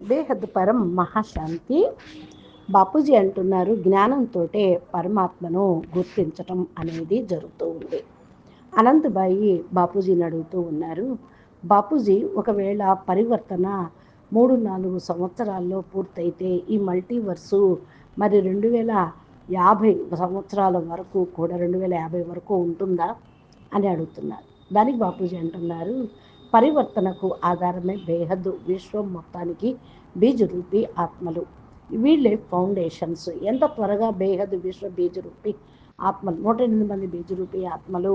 బేహద్ పరం మహాశాంతి. బాపూజీ అంటున్నారు జ్ఞానంతో పరమాత్మను గుర్తించటం అనేది జరుగుతూ ఉంది. అనంతబాయి బాపూజీని అడుగుతూ ఉన్నారు బాపూజీ ఒకవేళ పరివర్తన మూడు నాలుగు సంవత్సరాల్లో పూర్తయితే ఈ మల్టీవర్సు మరి రెండు వేల యాభై సంవత్సరాల వరకు కూడా రెండు వేల యాభై వరకు ఉంటుందా? అని అడుగుతున్నారు. దానికి బాపూజీ అంటున్నారు పరివర్తనకు ఆధారమే బేహద్దు విశ్వం మొత్తానికి బీజరూపి ఆత్మలు. వీళ్ళే ఫౌండేషన్స్. ఎంత త్వరగా బేహద్ విశ్వ బీజరూపి ఆత్మలు నూట ఎనిమిది మంది బీజరూపి ఆత్మలు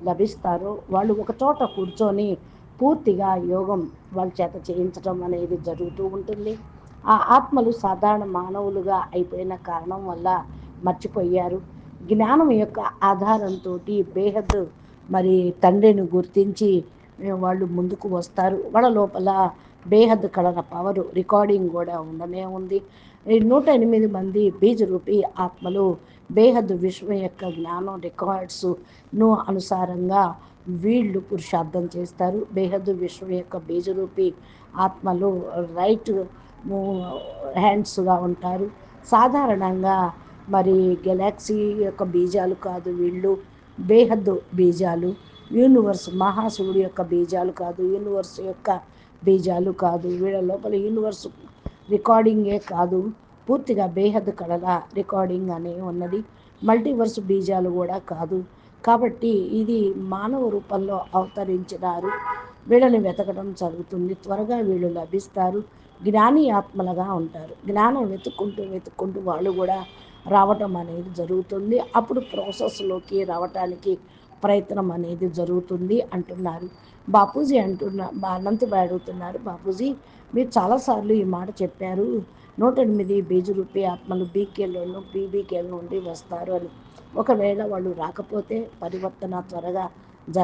లభిస్తారో వాళ్ళు ఒక చోట కూర్చొని పూర్తిగా యోగం వాళ్ళ చేత చేయించడం అనేది జరుగుతూ ఉంటుంది. ఆ ఆత్మలు సాధారణ మానవులుగా అయిపోయిన కారణం వల్ల మర్చిపోయారు. జ్ఞానం యొక్క ఆధారంతో బేహద్ మరి తండ్రిని గుర్తించి వాళ్ళు ముందుకు వస్తారు. వాళ్ళ లోపల బేహద్ కళల పవరు రికార్డింగ్ కూడా ఉండనే ఉంది. నూట ఎనిమిది మంది బీజరూపి ఆత్మలు బేహద్ విశ్వం యొక్క జ్ఞానం రికార్డ్స్ను అనుసారంగా వీళ్ళు పురుషార్థం చేస్తారు. బేహద్ విశ్వం యొక్క బీజరూపి ఆత్మలు రైట్ హ్యాండ్స్గా ఉంటారు. సాధారణంగా మరి గెలాక్సీ యొక్క బీజాలు కాదు వీళ్ళు బేహద్దు బీజాలు. యూనివర్స్ మహాశివుడి యొక్క బీజాలు కాదు యూనివర్స్ యొక్క బీజాలు కాదు. వీళ్ళ లోపల యూనివర్స్ రికార్డింగే కాదు. పూర్తిగా బేహద్ కళల రికార్డింగ్ అనే ఉన్నది. మల్టీవర్స్ బీజాలు కూడా కాదు. కాబట్టి ఇది మానవ రూపంలో అవతరించినారు. వీళ్ళని వెతకడం జరుగుతుంది. త్వరగా వీళ్ళు లభిస్తారు. జ్ఞాని ఆత్మలుగా ఉంటారు. జ్ఞానం వెతుక్కుంటూ వెతుక్కుంటూ వాళ్ళు కూడా రావటం అనేది జరుగుతుంది. అప్పుడు ప్రాసెస్లోకి రావటానికి ప్రయత్నం అనేది జరుగుతుంది అంటున్నారు. బాపూజీ అంటున్న అనంతిబాయ్ అడుగుతున్నారు బాపూజీ మీరు చాలాసార్లు ఈ మాట చెప్పారు. నూట ఎనిమిది బీజరూపి ఆత్మలు బీకేలోను పీబీకేల నుండి వస్తారు అని. ఒకవేళ వాళ్ళు రాకపోతే పరివర్తన త్వరగా